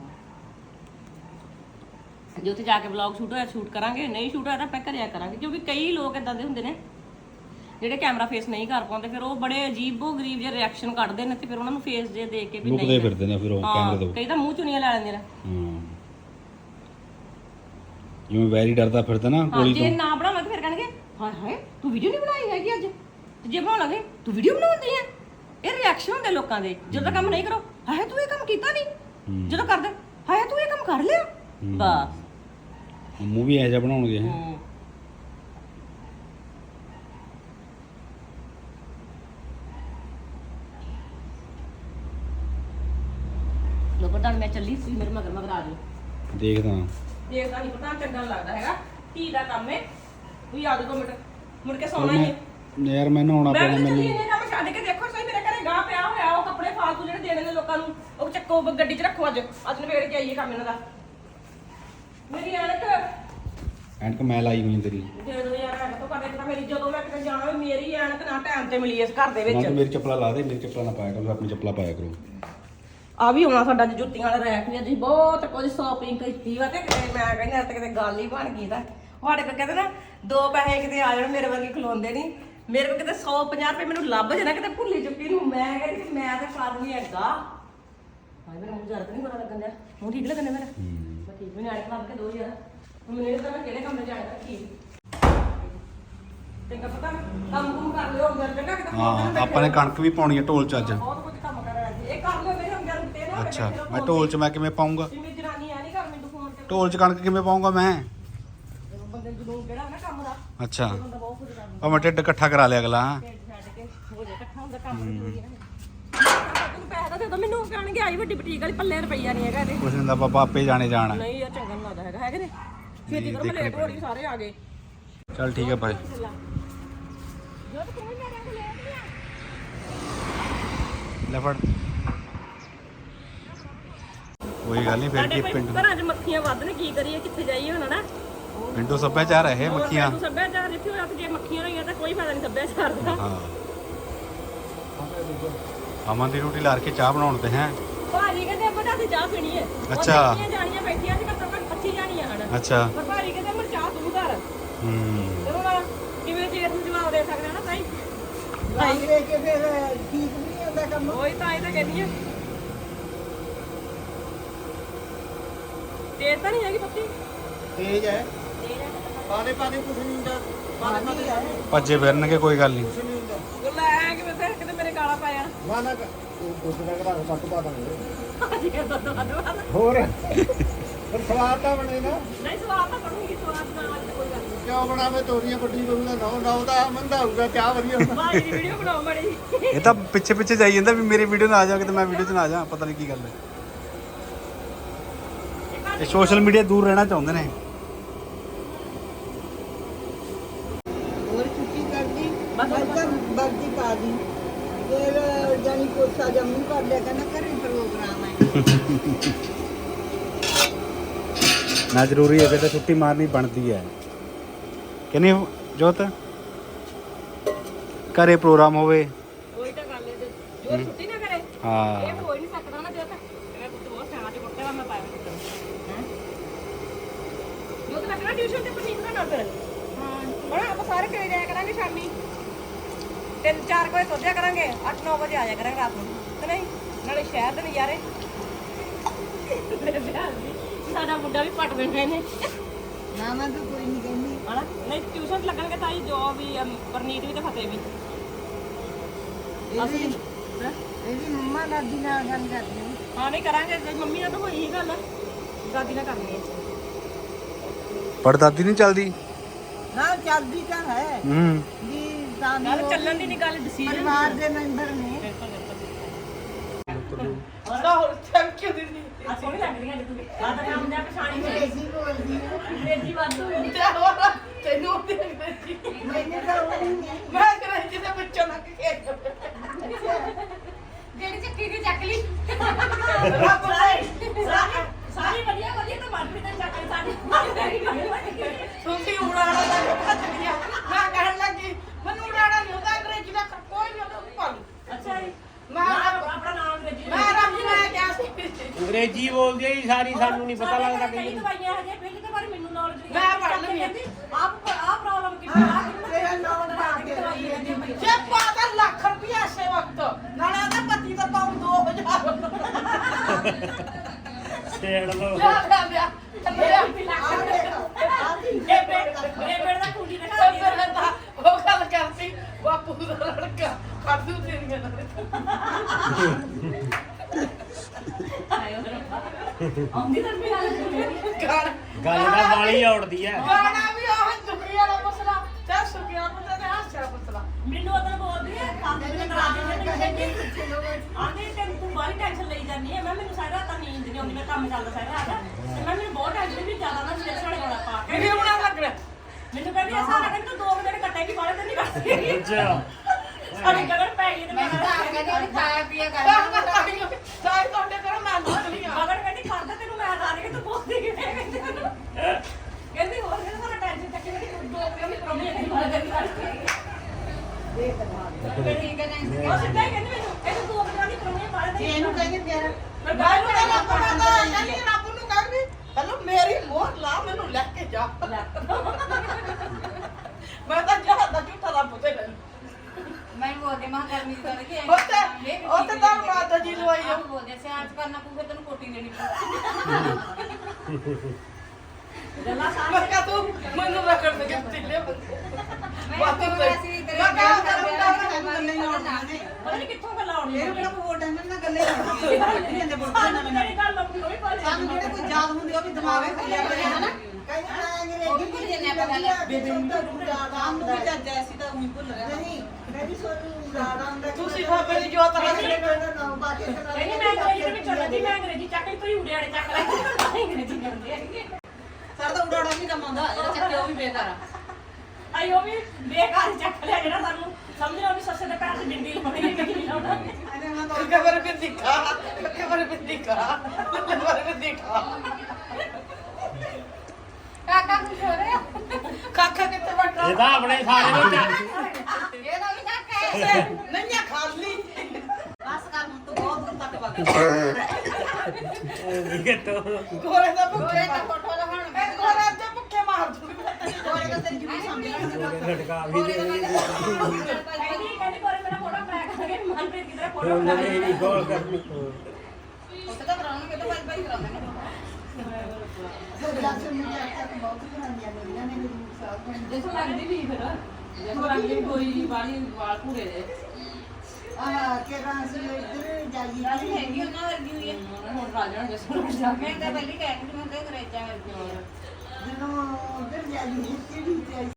ਜੇ ਉੱਥੇ ਜਾ ਕੇ ਵਲੌਗ ਸ਼ੂਟ ਹੋਇਆ ਸ਼ੂਟ ਕਰਾਂਗੇ। ਨਹੀਂ ਸ਼ੂਟ ਹੋਇਆ ਤਾਂ ਆਪਾਂ ਕਰਿਆ ਕਰਾਂਗੇ। ਕਿਉਂਕਿ ਕਈ ਲੋਕ ਇਦਾਂ ਦੇ ਹੁੰਦੇ ਨੇ ਜਿਹੜੇ ਕੈਮਰਾ ਫੇਸ ਨਹੀਂ ਕਰ ਪਾਉਂਦੇ ਫਿਰ ਉਹ ਬੜੇ ਅਜੀਬੋ ਗਰੀਬ ਜਿਹੇ ਰਿਐਕਸ਼ਨ ਕੱਢਦੇ ਨੇ ਤੇ ਫਿਰ ਉਹਨਾਂ ਨੂੰ ਫੇਸ ਜੇ ਦੇ ਕੇ ਵੀ ਨਹੀਂ ਫਿਰਦੇ ਨੇ ਫਿਰ ਉਹ ਹਾਂ, ਕੈਮਰੇ ਤੋਂ। ਕਈ ਤਾਂ ਮੂੰਹ ਚੁਣੀਆਂ ਲੈ ਲੈਂਦੇ ਨੇ। ਹਾਂ। ਜਿਵੇਂ ਵੈਰੀ ਡਰਦਾ ਫਿਰਦਾ ਨਾ ਹਾਂ ਗੋਲੀ ਜੇ ਤੋਂ। ਨਾ ਬਣਾਵਾਂਗੇ ਫਿਰ ਕਹਿਣਗੇ ਹਾਏ ਹਾਏ ਤੂੰ ਵੀਡੀਓ ਨਹੀਂ ਬਣਾਈ ਹੈਗੀ ਅੱਜ? ਤੇ ਜੇ ਬਣਾਵਾਂਗੇ ਤੂੰ ਵੀਡੀਓ ਬਣਾਉਂਦੀ ਹੈ ਇਹ ਰਿਐਕਸ਼ਨ ਹੁੰਦੇ ਲੋਕਾਂ ਦੇ ਜਦੋਂ ਕੰਮ ਨਹੀਂ ਕਰੋ। ਹਾਏ ਤੂੰ ਇਹ ਕੰਮ ਕੀਤਾ ਨਹੀਂ? ਹੂੰ। ਜਦੋਂ ਕਰਦੇ ਹਾਏ ਤੂੰ ਇਹ ਕੰਮ ਕਰ ਲਿਆ? ਬਸ। ਮੂਵੀ ਐ ਬਣਾਉਣਗੇ ਇਹ। ਹਮ। ਲੋ ਪ੍ਰਧਾਨ ਮੈਂ ਚੱਲੀ ਸੀ ਮੇਰੇ ਮਗਰ ਮਗਰ ਆ ਜਾਓ। ਦੇਖਦਾ ਦੇਖਦਾ ਨਹੀਂ ਪ੍ਰਧਾਨ ਚੰਗਾ ਨੀ ਲੱਗਦਾ ਹੈਗਾ। ਧੀ ਦਾ ਕੰਮ ਹੈ ਤੂੰ ਯਾਦ ਦੋ ਮਿੰਟ। ਮੁੜ ਕੇ ਸੌਣਾ ਹੀ ਹੈ ਯਾਰ ਮੈਂ ਨਹਾਉਣਾ ਮੈਂ ਪੈਣਾ ਵੀ ਚੱਲੀ ਮੈਨੂੰ ਇਹਨੇ ਕੰਮ ਛੱਡ ਕੇ ਦੇਖੋ ਸਹੀ ਮੇਰੇ ਘਰੇ ਚੰਗਾ ਪਿਆ ਹੋਇਆ ਉਹ ਕੱਪੜੇ ਫਾਲਤੂ ਜਿਹੜੇ ਦੇਣੇ ਨੇ ਲੋਕਾਂ ਨੂੰ ਉਹ ਚੱਕੋ ਬ- ਗੱਡੀ 'ਚ ਰੱਖੋ ਅੱਜ। ਅੱਜ ਨਵੇੜ ਕੇ ਆਈਏ ਕੰਮ ਇਹਨਾਂ ਦਾ। ਮੇਰੀ ਐਨਕ। ਐਨਕ ਮੈਂ ਲਾਈ ਹੋਈ ਤੇਰੀ। ਦੇ ਦੋ ਯਾਰ ਐਨਕ ਤੋਂ ਕਦੇ ਤਾਂ ਮੇਰੀ ਜਦੋਂ ਮੈਂ ਕਿਤੇ ਜਾਣਾ ਹੋਵੇ ਮੇਰੀ ਐਨਕ ਨਾ ਟਾਈਮ ਤੇ ਮਿਲੀ ਇਸ ਘਰ ਦੇ ਨਾ ਵਿੱਚ। ਤੂੰ ਮੇਰੀ ਚੱਪਲਾਂ ਲਾ ਦੇ ਮੇਰੀ ਚੱਪਲਾਂ ਨਾ ਪਾਇਆ ਕਰੋ ਆਪਣੀ ਚੱਪਲਾਂ ਪਾਇਆ ਕਰੋ। ਆ ਵੀ ਹੋਣਾ ਸਾਡਾ ਅੱਜ ਜੁੱਤੀਆਂ ਵਾਲਾ ਰੈਕ ਵੀ ਅੱਜ ਅਸੀਂ ਬਹੁਤ ਕੁਝ ਸ਼ਾਪਿੰਗ ਕੀਤੀ ਵਾ ਤੇ ਕਿਤੇ ਮੈਂ ਕਹਿੰਦਾ ਤੇ ਕਿਤੇ ਗੱਲ ਹੀ ਬਣ ਗਈ ਤਾਂ। ਸਾਡੇ ਕੋਲ ਕਹਿੰਦੇ ਨਾ ਦੋ ਪੈਸੇ ਕਿਤੇ ਆ ਜਾਣ ਮੇਰੇ ਵਰਗੇ ਖਲੋਂਦੇ ਨਹੀਂ। ਮੇਰੇ ਕੋਲ ਕਿਤੇ 150 ਰੁਪਏ ਮੈਨੂੰ ਲੱਭ ਜਾਣਾ ਕਿਤੇ ਭੁੱਲੀ ਚੁੱਕੀ ਨੂੰ। ਮੈਂ ਕਹਿੰਦੀ ਮੈਂ ਤਾਂ ਆਦਮੀ ਹੈਗਾ। ਹਾਏ ਮੇਰਾ ਮੂੰਹ ਜ਼ਰਦ ਨਹੀਂ ਬੜਾ ਲੱਗਣ ਦਿਆ ਮੂੰਹ ਠੀਕ ਲੱਗਣ ਮੇਰਾ? ਮੈਂ ਠੀਕ ਵੀ ਨਹੀਂ ਆਇਆ ਲੱਭ ਕੇ ਦੋ ਯਾਰ ਹੁਣ ਮੈਨੂੰ ਇਹ ਤਾਂ ਮੈਂ ਕਿਹੜੇ ਕੰਮ ਤੇ ਜਾਣਾ ਕੀ ਤੈਨੂੰ ਪਤਾ ਕੰਮ ਕੁਮ ਕਰ ਲਿਓ ਅੰਦਰ ਚੰਗਾ ਕਿਤੇ ਹਾਂ ਆਪਾਂ ਨੇ ਕਣਕ ਵੀ ਪਾਉਣੀ ਹੈ ਢੋਲ ਚ ਅੱਜ। ਬਹੁਤ ਕੁਝ ਕੰਮ ਕਰ ਰਿਹਾ ਜੀ ਇਹ ਕਰ ਲਿਓ ਮੇਰੇ ਅੰਦਰ ਉੱਤੇ ਨਾ ਅੱਛਾ ਮੈਂ ਢੋਲ ਚ ਮੈਂ ਕਿਵੇਂ ਪਾਉਂਗਾ ਜਨਾਨੀ ਆ ਨਹੀਂ ਘਰ ਮੈਨੂੰ ਫੋਨ ਤੇ। ਢੋਲ ਚ ਕਣਕ ਕਿਵੇਂ ਪਾਉਂਗਾ ਮੈਂ? ਨਾ ਕੰਮ ਦਾ? ਅੱਛਾ। ਬੰਦਾ ਬਹੁਤ ਕੁਝ ਕਰਦਾ ਉਹ ਮੈਂ ਢਿੱਡ ਇਕੱਠਾ ਕਰਾ ਲਿਆ ਅਗਲਾ। ਢਿੱਡ ਛੱਡ ਕੇ ਹੋ ਜਾ ਇਕੱਠਾ ਹੁੰਦਾ ਕੰਮ ਦੀ ਜ਼ਰੂਰੀ ਹੈ ਤੈਨੂੰ ਪੈਸਾ ਤਾਂ ਦੇ ਦੋ ਮੈਨੂੰ ਕਹਿਣਗੇ ਆਈ ਵੱਡੀ ਬੁਟੀਕ ਵਾਲੀ ਪੱਲੇ ਰੁਪਈਆ ਨਹੀਂ ਹੈਗਾ ਇਹਦੇ। ਕੁਛ ਨਹੀਂ ਦਾ ਪਾਪਾ ਆਪੇ ਜਾਣੇ ਜਾਣਾ। ਨਹੀਂ ਯਾਰ ਚੰਗਾ ਨਹੀਂ ਲੱਗਦਾ ਹੈਗਾ ਹੈਗੇ ਨੇ ਛੇਤੀ ਕਰੋ ਮੈਂ ਲੇਟ ਹੋ ਰਹੀ ਸਾਰੇ ਆ ਗਏ। ਚੱਲ ਠੀਕ ਹੈ ਭਾਈ। ਜੋ ਤੂੰ ਕਿਵੇਂ ਮੇਰੇ ਕੋਲ ਲੇਟ ਨਹੀਂ ਆ ਲੈ ਫੜ। ਕੋਈ ਗੱਲ ਨਹੀਂ ਫਿਰ ਸਾਡੇ ਕੀ ਪਿੰਡ ਘਰਾਂ 'ਚ ਮੱਖੀਆਂ ਵੱਧ ਨੇ ਕੀ ਕਰੀਏ ਕਿੱਥੇ ਜਾਈਏ ਹੁਣ ਨਾ ਪਿੰਡੋ ਸੱਭਿਆਚਾਰ ਹੈ ਇਹ ਮੱਖੀਆਂ। ਸੱਭਿਆਚਾਰ ਇੱਥੇ ਹੋਇਆ ਤੇ ਜੇ ਮੱਖੀਆਂ ਰਹੀਆਂ ਤਾਂ ਕੋਈ ਫਾਇਦਾ ਨਹੀਂ ਸੱਭਿਆਚਾਰ ਦਾ। ਹਾਂ। ਅਮਨ ਦੀ ਰੋਟੀ ਲਾ ਕੇ ਚਾਹ ਬਣਾਉਣ ਤੇ ਹੈ। ਭਾਜੀ ਕਹਿੰਦੇ ਆਪਾਂ ਤਾਂ ਅਸੀਂ ਚਾਹ ਪੀਣੀ ਹੈ ਅੱਛਾ। ਉਹ ਜਾਣੀਆਂ ਬੈਠੀਆਂ ਸੀ ਘੱਟੋ ਘੱਟ 25 ਜਾਣੀਆਂ ਹਨ ਅੱਛਾ। ਪਰ ਭਾਜੀ ਕਹਿੰਦੇ ਮੈਂ ਚਾਹ ਤੂੰ ਘਰ ਹੂੰ। ਤੇ ਹੁਣ ਕਿਵੇਂ ਜੇਠ ਨੂੰ ਜਵਾਬ ਦੇ ਸਕਦੇ ਆ ਨਾ ਤਾਈ? ਭਾਈ ਵੇਖ ਕੇ ਫਿਰ ਠੀਕ ਨਹੀਂ ਹੁੰਦਾ ਕੰਮ। ਉਹੀ ਤਾਂ ਇਹ ਤਾਂ ਕਹਿੰਦੀ ਆ। ਤੇਜ਼ ਤਾਂ ਨਹੀਂ ਹੈਗੀ ਪੱਤੀ? ਤੇਜ ਹੈ। ਕੁਝ ਨਹੀਂ ਹੁੰਦਾ। ਭੱਜੇ ਫਿਰਨਗੇ ਕੋਈ ਗੱਲ ਨਹੀਂ। ਕੁਝ ਨਹੀਂ ਹੁੰਦਾ। ਉਹ ਲੈ ਆਇਆ ਕਿਵੇਂ ਤੇ? ਕਿਤੇ ਮੇਰੇ ਕਾਲਾ ਪਾਇਆ। ਨਾ ਨਾ ਦੁੱਧ ਦਾ ਘੜਾ ਪੱਟ ਪਾ ਦਾਂਗੇ। ਭਾਜੀ ਕਹਿੰਦਾ ਦੁੱਧ ਵੱਧ ਹੋਰ? ਪਰ ਸਵਾਦ ਤਾਂ ਬਣੇ ਨਾ। ਨਹੀਂ ਸਵਾਦ ਤਾਂ ਬਣੂਗੀ ਸਵਾਦ ਨਾਲ ਅੱਜ ਕੋਈ ਗੱਲ ਨਹੀਂ। ਕਿਉਂ ਬਣਾਵੇ? ਤੋਰੀਆਂ ਵੱਡੀ ਕਰੂਗਾ ਨੌ ਨੌ ਦਾ ਮੰਦਾ ਹੋਊਗਾ ਚਾਹ ਵਧੀਆ ਹੁੰਦਾ ਭਾਜੀ ਦੀ ਵੀਡੀਓ ਬਣਾਓ ਮੜੀ ਇਹ ਤਾਂ ਪਿੱਛੇ ਪਿੱਛੇ ਜਾਈ ਜਾਂਦਾ ਵੀ ਮੇਰੀ ਵੀਡੀਓ ਨਾ ਆ ਜਾਵੇ ਤੇ ਮੈਂ ਵੀਡੀਓ 'ਚ ਨਾ ਆ ਜਾ ਪਤਾ ਨਹੀਂ ਕੀ ਗੱਲ ਹੈ। ਇਹ ਸੋਸ਼ਲ ਮੀਡੀਆ ਦੂਰ ਰਹਿਣਾ ਚਾਹੁੰਦੇ ਨੇ ਹੋਰ ਛੁੱਟੀ ਮੈਂ ਤਾਂ ਵਰਦੀ ਪਾ ਦੀ। ਫਿਰ ਜਾਨੀ ਕੋਸਾ ਜੰਮੂ ਕਰ ਲਿਆ ਕਹਿੰਦਾ ਘਰੇ ਪ੍ਰੋਗਰਾਮ ਹੈ। ਨਾ ਜ਼ਰੂਰੀ ਹੈ ਤਾਂ ਛੁੱਟੀ ਮਾਰਨੀ ਬਣਦੀ ਹੈ। ਕਿ ਨਹੀਂ ਜੋਤ? ਘਰੇ ਪ੍ਰੋਗਰਾਮ ਹੋਵੇ। ਉਹੀ ਤਾਂ ਗੱਲ ਹੈ ਜੇ ਜੋ ਛੁੱਟੀ ਨਾ ਕਰੇ। ਹਾਂ ਇਹ ਹੋ। ਨਹੀਂ ਸਕਦਾ ਨਾ ਜੇ ਤੱਕ ਇਹ ਪੁੱਤ ਬਹੁਤ ਸਿਆਣਾ ਤੇ ਵਾ ਮੈਂ ਪਾਇਆ ਪੁੱਤ ਹੈ? ਜੋ ਤਾਂ ਲੱਗਣਾ ਟਿਊਸ਼ਨ ਤੇ ਪਨੀਰ ਦਾ ਨਾ ਫਿਰ ਹਾਂ ਬੜਾ ਆਪਾਂ ਸਾਰੇ ਕਰੇ ਜਾਇਆ ਕਰਾਂਗੇ ਸ਼ਾਮੀ। ਤਿੰਨ ਚਾਰ ਵਜੇ ਸੋਧਿਆ ਕਰਾਂਗੇ 8-9 ਵਜੇ ਆ ਜਾਇਆ ਕਰਾਂਗੇ ਰਾਤ ਨੂੰ। ਤੇ ਨਹੀਂ ਨਾਲੇ ਸ਼ਹਿਰ ਦੇ ਨਜ਼ਾਰੇ। ਸਾਡਾ ਮੁੰਡਾ ਵੀ ਪਟ ਬੈਠੇ ਨੇ। ਨਾ ਮੈਂ ਤਾਂ ਕੋਈ ਨਹੀਂ ਕਹਿੰਦੀ। ਹਣਾ? ਨਹੀਂ ਟਿਊਸ਼ਨ ਲੱਗਣਗੇ ਤਾਂ ਹੀ ਜੋ ਵੀ ਅਮ, ਪਰਨੀਤ ਵੀ ਤੇ ਫਤਿਹ ਵੀ। ਅਸੀਂ ਹੈਂ? ਇਹਦੀ ਮੰਮਾ ਦਾਦੀ ਨਾਲ ਗੱਲ ਕਰਦੀ ਹਾਂ। ਹਾਂ ਨਹੀਂ ਕਰਾਂਗੇ ਜੇ ਮੰਮੀ ਨਾਲ ਤਾਂ ਹੋਈ ਹੀ ਗੱਲ। ਦਾਦੀ ਨਾਲ ਕਰਨੀ ਹੈ। ਪੜਦਾਦੀ ਨਹੀਂ ਚੱਲਦੀ। ਨਾ ਚੱਲਦੀ ਤਾਂ ਹੈ। ਹੂੰ। ਵੀ ਦਾਦੀ ਗੱਲ ਚੱਲਣ ਦੀ ਨਹੀਂ ਗੱਲ ਡਿਸੀਜਨ ਪਰਿਵਾਰ ਦੇ ਮੈਂਬਰ ਨੇ। ਆ ਸੋਹਣੀ ਲੱਗ ਰਹੀ ਹੈ ਤੂੰ ਆ ਤਾਂ ਨਾਮ ਜਾ ਪਛਾਣੀ ਹੈ ਅੰਗਰੇਜ਼ੀ ਬੋਲਦੀ ਹੈ ਅੰਗਰੇਜ਼ੀ ਵਾਧੂ ਹੈ ਤੈਨੂੰ ਉਹਦੀ ਅੰਗਰੇਜ਼ੀ? ਮੈਨੂੰ ਤਾਂ ਉਹ ਨਹੀਂ। ਹੈ ਮੈਂ ਅੰਗਰੇਜ਼ੀ ਦੇ ਬੱਚੋਂ ਲੱਗ ਕੇ ਜਿਹੜੀ ਚੱਕੀ ਦੀ ਚੱਕ ਲਈ। ਰੱਬ ਸਾਰੀ ਸਾਰੀ ਵਧੀਆ ਵਧੀਆ ਤਾਂ ਮਨ ਵੀ ਤਾਂ ਚੱਕ ਲਈ ਸਾਡੀ ਤੁਸੀਂ ਉਡਾਣਾ ਦਾ ਕਿੱਥਾ ਚੱਲਿਆ ਮੈਂ ਕਹਿਣ ਲੱਗੀ ਮੈਨੂੰ ਉਡਾਣਾ ਨਹੀਂ ਹੁੰਦਾ ਅੰਗਰੇਜ਼ੀ ਦਾ ਕੋਈ ਨਹੀਂ ਹੁੰਦਾ ਪਾ ਅੱਛਾ ਜੀ। ਮੈਂ ਆਪਣਾ ਨਾਮ ਅੰਗਰੇਜ਼ੀ ਮੈਂ ਰੱਬ ਮੈਂ ਕਿਹਾ ਸੀ। ਅੰਗਰੇਜ਼ੀ ਬੋਲਦੀ ਹੈ ਜੀ ਸਾਰੀ ਸਾਨੂੰ ਨਹੀਂ ਪਤਾ ਲੱਗਦਾ ਕਈ ਦਵਾਈਆਂ ਹਜੇ ਪਹਿਲੀ ਤਾਂ ਵਾਰੀ ਮੈਨੂੰ ਨੌਲੇਜ ਨਹੀਂ ਮੈਂ ਪੜ੍ਹ ਲਈ ਆ। ਆਪ ਆ? ਪ੍ਰੋਬਲਮ ਕਿੰਨੀ ਆ? ਤੇਰਾ ਨਾਮ ਪਾ ਕੇ ਜੇ। ਪਾਦਾ ਲੱਖ ਰੁਪਇਆ ਸੇ ਵਕਤ। ਨਾਲੇ ਉਹਦਾ ਪਤੀ ਦਾ ਪਾਉ 2000 ਛੇੜ ਲੋ ਲਿਆ ਲਿਆ ਲਿਆ ਲਿਆ ਇਹ ਬੇੜ ਇਹ ਬੇੜ ਦਾ ਕੁੰਡੀ ਦਿਖਾ ਦੇ ਉਹ ਗੱਲ ਕਰਦੀ ਬਾਪੂ ਦਾ ਲੜਕਾ ਕੱਢ ਦੂ ਤੇਰੀਆਂ ਨਾਲ ਆਉਂਦੀ ਤਾਂ ਵੀ ਹਾਲ ਗਾਣਾ ਗੱਲ ਤਾਂ ਵਾਲੀ ਔੜਦੀ ਹੈ ਗਾਣਾ ਵੀ ਉਹ ਦੁਖੀ ਵਾਲਾ ਮਸਲਾ ਤੇ ਸੁਖਿਆ ਪੁੱਤ ਤੇ ਹਾਸਿਆ ਪੁੱਤਲਾ। ਮੈਨੂੰ ਉਦੋਂ ਬੋਲਦੀ ਹੈ ਕੰਮ ਦੇ ਨਾਲ ਦੇ ਆਂਦੇ ਤੇ ਤੂੰ ਬਾਹਲੀ ਟੈਨਸ਼ਨ ਲਈ ਜਾਂਦੀ ਹੈ ਮੈਂ ਮੈਨੂੰ ਸਾਰਾ ਰਾਤ ਨੀਂਦ ਨਹੀਂ ਆਉਂਦੀ ਮੈਂ ਕੰਮ ਚੱਲਦਾ ਸਾਰਾ ਰਾਤ। ਤੇ ਮੈਂ ਮੈਨੂੰ ਬਹੁਤ ਟੈਨਸ਼ਨ ਵੀ ਜ਼ਿਆਦਾ ਨਾ ਸਿਰ ਛੜੇ ਵਾਲਾ ਪਾ ਕੇ। ਇਹਨੇ ਬਣਾ ਲੱਗ ਰਿਹਾ? ਮੈਨੂੰ ਕਹਿੰਦੀ ਐ ਸਾਰਾ ਦਿਨ ਤੂੰ ਦੋ ਦਿਨ ਕੱਟੇਗੀ ਬਾਹਲੇ ਦਿਨ ਨਹੀਂ ਕੱਟੇਗੀ ਅੱਛਾ। ਸਾਡੀ ਗਗਨ ਪੈ ਗਈ ਤੇ ਮੈਂ ਖਾਇਆ ਪੀਆ ਕਰ ਸਾਈ ਤੁਹਾਡੇ ਘਰੋਂ ਮੈਂ ਨਿਕਲੀ ਆ ਗਗਨ ਕਹਿੰਦੀ ਖਾਂਦਾ ਤੈਨੂੰ ਮੈਂ ਆ ਰਹੀ ਤੂੰ ਬੋਲਦੀ ਕਿਵੇਂ ਕਹਿੰਦੀ ਕਹਿੰਦੀ ਹੋਰ ਕਹਿੰਦਾ ਸਾਰਾ ਟੈਨਸ਼ਨ ਚੱਕੀ ਕਹਿੰਦੀ ਦੋ ਪਿਓ ਵੀ ਪ੍ਰੋਬਲਮ ਨਹੀਂ ਮਾਰ ਦੇ ਠੀਕ ਹੈ ਨਹੀਂ ਉਹ ਸਿੱਧਾ ਹੀ ਕਹਿੰਦੀ ਮੈਨੂੰ ਕਹਿੰਦੀ ਦੋ ਪਿਓ ਦੀ ਪ੍ਰੋਬਲਮ ਮਾਰ ਦੇ ਇਹਨੂੰ ਕਹਿੰਦੇ ਫਿਰ ਮੈਂ ਬਾਹਰ ਨੂੰ ਰੱਬ ਮੈਂ ਤਾਂ ਕਹਿੰਦੀ ਰੱਬ ਨੂੰ ਕਹਿੰਦੀ ਪਹਿਲਾਂ ਮੇਰੀ ਮੋਹਰ ਲਾ ਮੈਨੂੰ ਲੈ ਕੇ ਜਾ ਮੈਂ ਤਾਂ ਜਹਾਜ਼ ਦਾ ਝੂਠਾ ਰੱਬ ਤੇ ਲੈ ਮੈਂ ਬੋਲਦੇ ਮਾਂ ਗਰਮੀ ਕਰ ਕੇ ਉੱਤੇ ਉੱਤੇ ਤਾਂ ਮਾਤਾ ਜੀ ਲਵਾਈ ਆ ਆਪ ਬੋਲਦੇ ਸਿਆਜ ਕਰਨਾ ਪਊਗਾ ਤੈਨੂੰ ਕੋਟੀ ਦੇਣੀ ਪਊ ਗੱਲਾਂ ਮੈਂ ਕਿਹਾ ਤੂੰ ਮੈਨੂੰ ਰਗੜ ਦੇ ਕਿੱਥੇ ਲੈ ਮੈਂ ਬਾਤ ਤਾਂ ਤੇ ਵੈਸੇ ਹੀ ਤੇਰੇ ਮੈਂ ਕਿਹਾ ਵਿਆਹ ਕਰੂੰ ਦਾ ਤਾਂ ਗੱਲ ਨਹੀਂ ਆਉਣੀ ਪਤਾ ਨਹੀਂ ਕਿੱਥੋਂ ਗੱਲਾਂ ਆਉਣੀਆਂ ਇਹ ਕਿਹੜਾ ਕੋਈ ਟੈਨਸ਼ਨ ਨਾ ਗੱਲੇ ਕਰਦੀ ਇਹਨੇ ਬੋਲਦੇ ਨਾ ਸਾਨੂੰ ਜਿਹੜੀ ਗੱਲ ਆਉਂਦੀ ਉਹ ਵੀ ਪਾ ਸਾਨੂੰ ਜਿਹੜੇ ਕੋਈ ਯਾਦ ਹੁੰਦੀ ਉਹ ਵੀ ਦਿਮਾਗੇ ਖੱਲਿਆ ਕਰਿਆ ਹਨਾ ਮੈਂ ਅੰਗਰੇਜ਼ੀ ਭੁੱਲ ਜੰਨੇ ਆਪਾਂ ਗੱਲ। ਬੇਬੇ ਨੂੰ ਤਾਂ ਜ਼ਿਆਦਾ ਆਉਂਦਾ ਵੀ ਚੱਜ ਐਸੀ ਤਾਂ ਉਹੀ ਭੁੱਲ ਰਿਹਾ। ਨਹੀਂ ਕਹਿੰਦੀ ਸੋਨੂੰ ਜ਼ਿਆਦਾ ਆਉਂਦਾ ਤੁਸੀਂ ਬਾਬੇ ਦੀ ਜੋਤ ਰੱਖ। ਕਹਿੰਦੇ ਕਹਿੰਦਾ ਨਾ ਬਾਕੀ ਕਹਿੰਦੀ ਮੈਂ ਅੰਗਰੇਜ਼ੀ ਵਿੱਚ ਲੱਗੀ ਮੈਂ ਅੰਗਰੇਜ਼ੀ ਚੱਕ ਲਈ ਤੁਸੀਂ ਉੜੇ ਆੜੇ ਚੱਕ ਲੈ। ਅੰਗਰੇਜ਼ੀ ਕਰਦੇ ਹੈਗੇ ਸਾਡਾ ਤਾਂ ਉਡਾੜਾ ਵੀ ਕੰਮ ਆਉਂਦਾ ਜਿਹੜਾ ਚੱਕੇ ਉਹ ਵੀ ਬੇਕਾਰ ਆ। ਆਈ ਉਹ ਵੀ ਬੇਕਾਰ ਹੀ ਚੱਕ ਲਿਆ ਜਿਹੜਾ ਸਾਨੂੰ ਸਮਝ ਲਓ ਵੀ ਸੱਸੇ ਦੇ ਪੈਰ ਤੇ ਡਿੰਡੀ ਲਾਉਣੀ ਹੈ ਕਿ ਨਹੀਂ ਲਾਉਣਾ ਕਬਰ ਵੀ ਦਿਖਾ ਕਬਰ ਵੀ ਦਿਖਾ ਕਬਰ ਵੀ ਦਿਖਾ ਕਾਕਾ ਖੁਸ਼ ਹੋ ਰਿਹਾ ਕਾਕਾ ਕਿੱਥੇ ਬੈਠਾ? ਇਹ ਤਾਂ ਆਪਣੇ ਸਾਰੇ ਨੂੰ ਇਹਦਾ ਵੀ ਕਾਕਾ ਹੈ ਨਹੀਂ ਆ ਖਾਲੀ ਬਸ ਕਰ ਹੁਣ ਤੂੰ ਬਹੁਤ ਦੂਰ ਤੱਕ ਵਗ ਗੋਰੇ ਦਾ ਭੁੱਖੇ ਉਹਦੇ ਤਾਂ ਫੋਟੋ ਲਹਾਣ ਮੈਂ ਗੋਰੇ ਦੇ ਭੁੱਖੇ ਮਾਰ ਦੂੰਗੀ ਕੋਈ ਤਾਂ ਤੇਰੀ ਜੁੜੀ ਸਮਝ ਲੈਣਗੇ ਝਟਕਾ ਵੀ ਦੇ ਕਹਿੰਦੀ ਕਹਿੰਦੀ ਕੋਰੇ ਮੇਰਾ ਫੋਟੋ ਪੈਕ ਕਰਕੇ ਮਨਪ੍ਰੀਤ ਦੀ ਤਰ੍ਹਾਂ ਫੋਟੋ ਬਣਾ ਨਹੀਂ ਨਹੀਂ ਗੋਲ ਕਰਨੀ ਉੱਥੇ ਤਾਂ ਕਰਾਉਣਗੇ ਤਾਂ ਬਾਈ ਬਾਈ ਕਰਾਉਂਦੇ ਨੇ ਦੱਸ ਮਿੰਟ ਤੱਕ ਬਹੁਤ ਬਣਾਈਆਂ ਮੇਰੀਆਂ ਨੇ ਗੁਰੂ ਸਾਹਿਬ ਨੇ ਜਿਸ ਜਿਸ ਲੱਗਦੀ ਕੋਈ ਵਾਲੀ ਪੂਰੇ ਦੇ ਆ ਕੇ ਰਾਸ ਇੱਧਰ ਜਾਈ ਰਾਜੀ ਹੈਗੀ ਉਹਨਾਂ ਵਰਗੀ ਹੋਈ ਹੈ ਹੁਣ ਰਾਜਾ ਜਿਸ ਨੂੰ ਜਾ ਕੇ। ਤਾਂ ਪਹਿਲੀ ਕਹਿ ਕੇ ਮੈਂ ਤੇ ਅੰਗਰੇਜ਼ਾਂ ਵਰਗੀ ਹੋਈ ਜਦੋਂ ਉਧਰ ਜਾਈ ਕਿਹੜੀ